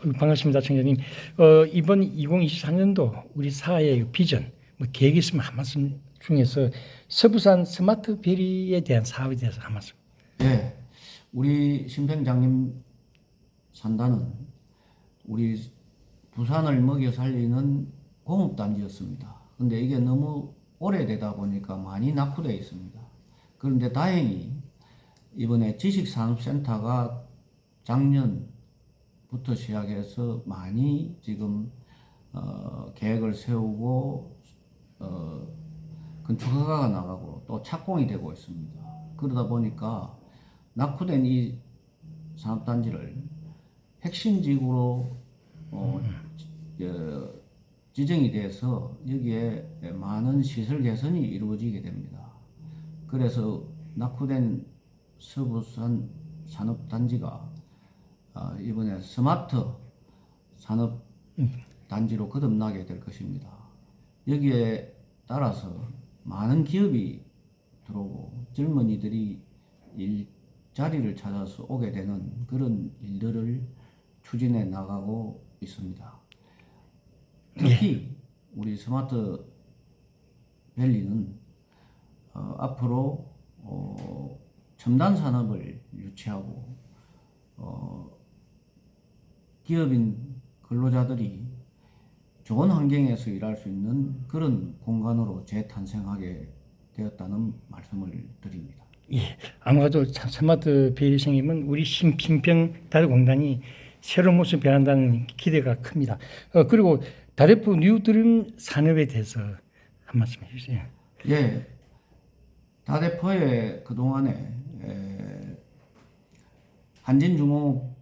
반갑습니다, 청장님. 어, 이번 2024년도 우리 사회의 비전, 뭐 계획 있으면 한 말씀 중에서 서부산 스마트 베리에 대한 사업에 대해서 한 말씀. 예, 우리 심평장님 산다는 우리 부산을 먹여 살리는 공업단지였습니다. 근데 이게 너무 오래되다 보니까 많이 낙후되어 있습니다. 그런데 다행히 이번에 지식산업센터가 작년 부터 시작해서 많이 지금 어, 계획을 세우고 어, 건축 허가가 나가고 또 착공이 되고 있습니다. 그러다 보니까 낙후된 이 산업단지를 핵심지구로 어, 어, 지정이 돼서 여기에 많은 시설 개선이 이루어지게 됩니다. 그래서 낙후된 서부산 산업단지가 어, 이번에 스마트 산업 단지로 거듭나게 될 것입니다. 여기에 따라서 많은 기업이 들어오고 젊은이들이 일자리를 찾아서 오게 되는 그런 일들을 추진해 나가고 있습니다. 특히 우리 스마트 밸리는 어, 앞으로 어, 첨단 산업을 유치하고 어, 기업인 근로자들이 좋은 환경에서 일할 수 있는 그런 공간으로 재탄생하게 되었다는 말씀을 드립니다. 예, 아마도 참 스마트 생기면 우리 신핑평 달공단이 새로운 모습 변한다는 기대가 큽니다. 어, 그리고 다대포 뉴드림 산업에 대해서 한 말씀 해주세요. 예, 다대포에 그동안에 에, 한진중공업이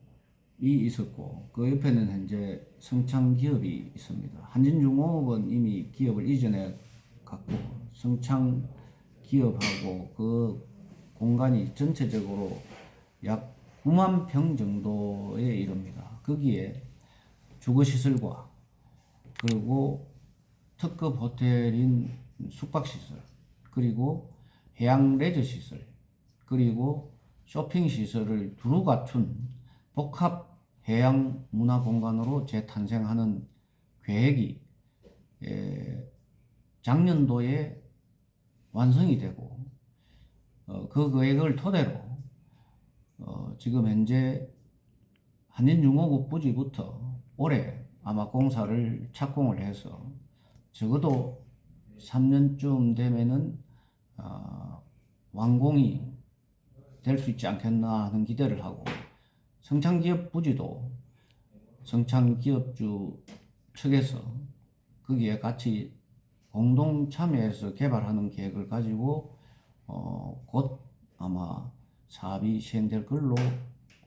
있었고 그 옆에는 현재 성창 기업이 있습니다. 한진중공업은 이미 기업을 이전해 갖고 성창 기업하고 그 공간이 전체적으로 약 9만 평 정도에 이릅니다. 거기에 주거시설과 그리고 특급 호텔인 숙박시설, 그리고 해양 레저 시설, 그리고 쇼핑 시설을 두루 갖춘 복합 해양 문화 공간으로 재탄생하는 계획이 에, 작년도에 완성이 되고 어, 그 계획을 토대로 어, 지금 현재 한진중공업 부지부터 올해 아마 공사를 착공을 해서 적어도 3년쯤 되면은 어, 완공이 될 수 있지 않겠나 하는 기대를 하고 성창기업 부지도 성창기업주 측에서 거기에 같이 공동 참여해서 개발하는 계획을 가지고 어, 곧 아마 사업이 시행될 걸로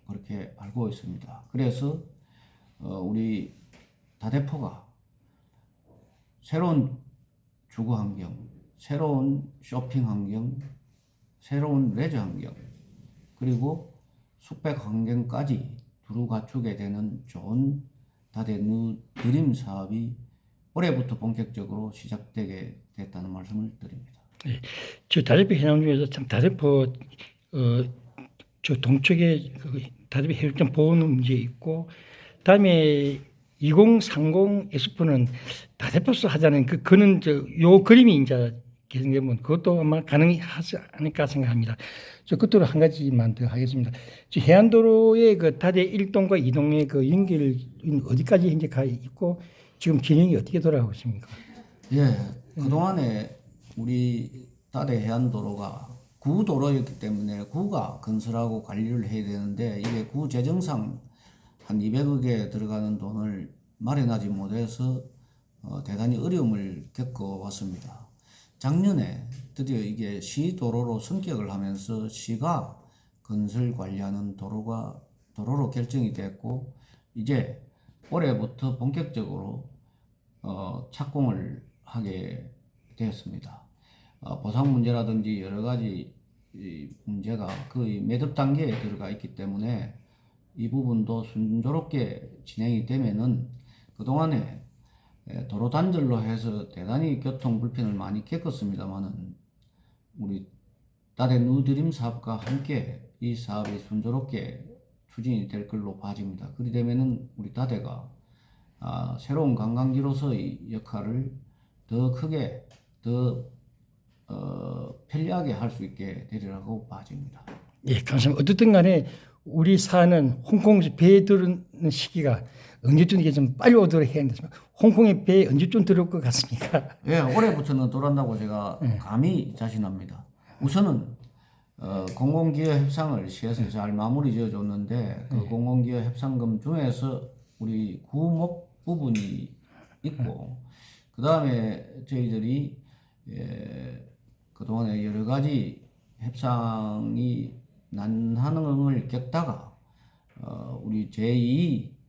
그렇게 알고 있습니다. 그래서 어, 우리 다대포가 새로운 주거 환경, 새로운 쇼핑 환경, 새로운 레저 환경, 그리고 숙백 환경까지 두루 갖추게 되는 좋은 다대누 드림 사업이 올해부터 본격적으로 시작되게 됐다는 말씀을 드립니다. 저 다대포 해양 중에서 참 다대포 어, 저 동쪽에 그 다대포 해수욕장 보호는 문제 있고 다음에 2030 엑스포는 다대포스 하자는 그 그는 저 요 그림이 이제 개성되면 그것도 아마 가능하지 않을까 생각합니다. 저 끝으로 한 가지만 더 하겠습니다. 저 해안도로의 그 다대 1동과 2동의 그 연결 어디까지 현재 가 있고 지금 진행이 어떻게 돌아가고 있습니까? 예, 그동안에 우리 딸의 해안도로가 구도로였기 때문에 구가 건설하고 관리를 해야 되는데 이게 구 재정상 한 200억에 들어가는 돈을 마련하지 못해서 어, 대단히 어려움을 겪어왔습니다. 작년에 드디어 이게 시도로로 성격을 하면서 시가 건설 관리하는 도로가 도로로 결정이 됐고 이제 올해부터 본격적으로 어, 착공을 하게 되었습니다. 어, 보상 문제라든지 여러 가지 이 문제가 거의 매듭 단계에 들어가 있기 때문에 이 부분도 순조롭게 진행이 되면은 그동안에 에, 도로 단절로 해서 대단히 교통 불편을 많이 겪었습니다만은 우리 딸의 누드림 사업과 함께 이 사업이 순조롭게 추진이 될 걸로 봐집니다. 그리 되면은 우리 다대가 아, 새로운 관광지로서의 역할을 더 크게 더 어, 편리하게 할 수 있게 되리라고 봐집니다. 예, 감사합니다. 어쨌든 간에 우리 사는 홍콩에서 배에 들어오는 시기가 언제쯤 이게 좀 빨리 오도록 해야 되겠습니다. 홍콩에 배에 언제쯤 들어올 것 같습니까? 예, 올해부터는 돌아온다고 제가 감히 자신합니다. 우선은 어, 공공기업 협상을 시에서 잘 마무리 지어 줬는데 그 공공기업 협상금 중에서 우리 구목 부분이 있고 그 다음에 저희들이 예, 그동안에 여러 가지 협상이 난항을 겪다가 어, 우리 제2 이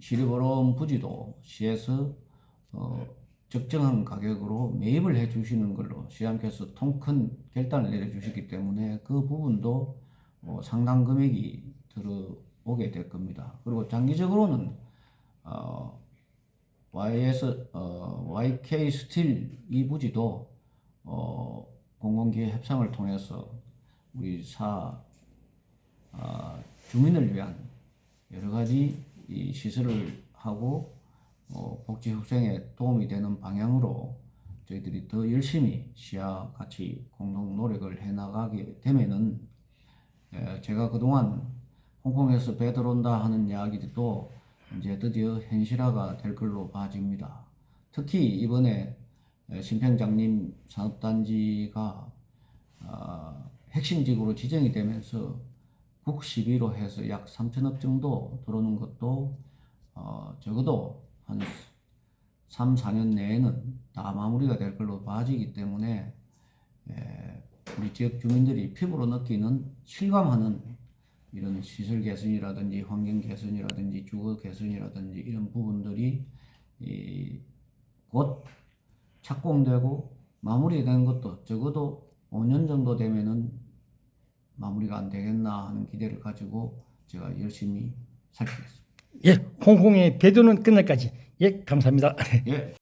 시리버론 부지도 시에서 어, 적정한 가격으로 매입을 해 주시는 걸로 시장께서 통큰 결단을 내려 주셨기 때문에 그 부분도 어, 상당 금액이 들어오게 될 겁니다. 그리고 장기적으로는 어, YS 어, YK 스틸 이 부지도 어, 공공기업 협상을 통해서 우리 사 아, 주민을 위한 여러 가지 이 시설을 하고 어, 복지 혁생에 도움이 되는 방향으로 저희들이 더 열심히 시와 같이 공동 노력을 해 나가게 되면은 에, 제가 그동안 홍콩에서 배 들어온다 하는 이야기도 이제 드디어 현실화가 될 걸로 봐집니다. 특히 이번에 에, 심평장님 산업단지가 아, 핵심지구로 지정이 되면서 국 12로 해서 약 3천억 정도 들어오는 것도 어, 적어도 한 3, 4년 내에는 다 마무리가 될 걸로 봐지기 때문에 에, 우리 지역 주민들이 피부로 느끼는 실감하는 이런 시설 개선이라든지 환경 개선이라든지 주거 개선이라든지 이런 부분들이 이, 곧 착공되고 마무리되는 것도 적어도 5년 정도 되면은 마무리가 안 되겠나 하는 기대를 가지고 제가 열심히 살피겠습니다. 예, 홍콩의 배도는 끝날까지 예, 감사합니다. 예.